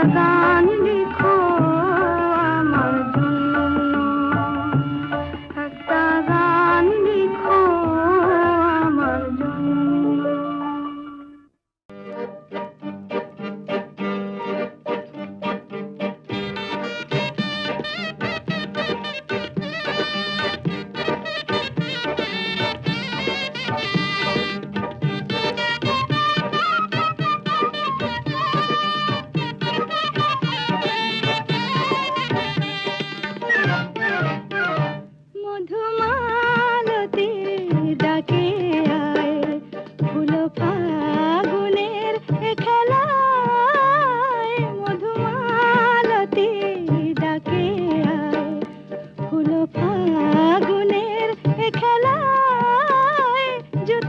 लगा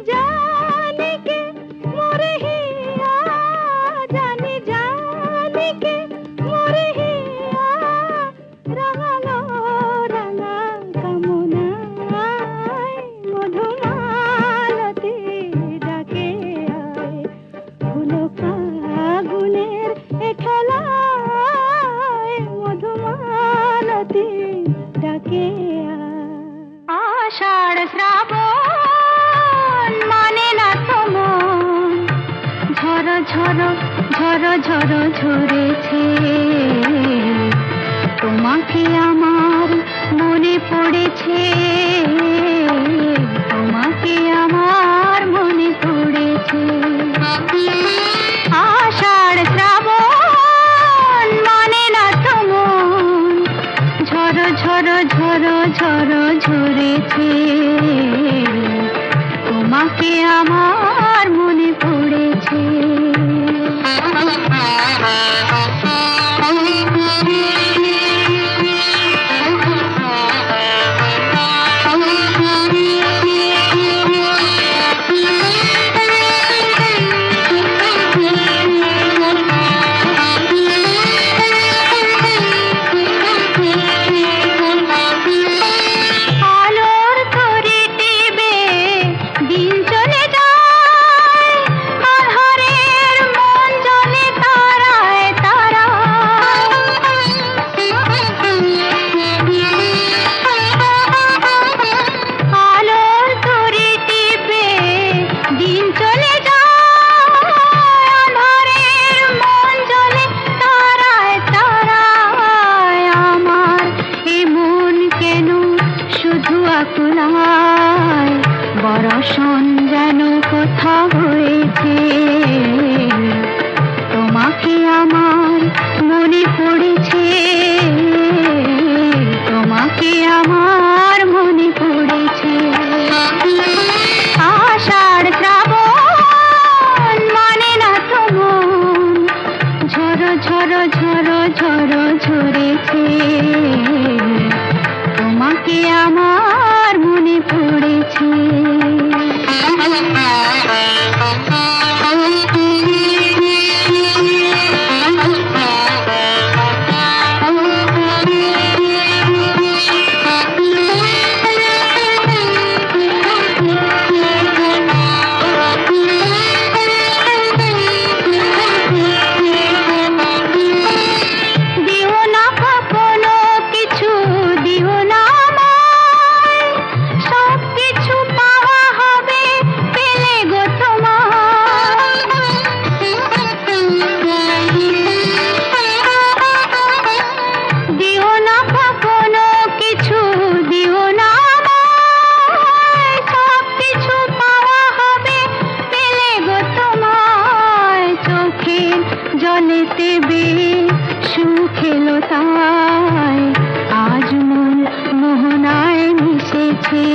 जा ঝড় ঝরেছে তোমাকে আমার মনে পড়েছে। তোমাকে আমার মনে পড়েছে। আষাঢ় শ্রাবণ মানে না তো মন ঝড় ঝড় ঝড় ঝড় ঝরেছে। তোমাকে আমার মনে পড়েছে। তোমাকে আমার না তোমাকে আমার মনে পড়েছে। জলেতে বে সুখ এলো তাই আজ মন মোহনায় মিশেছে।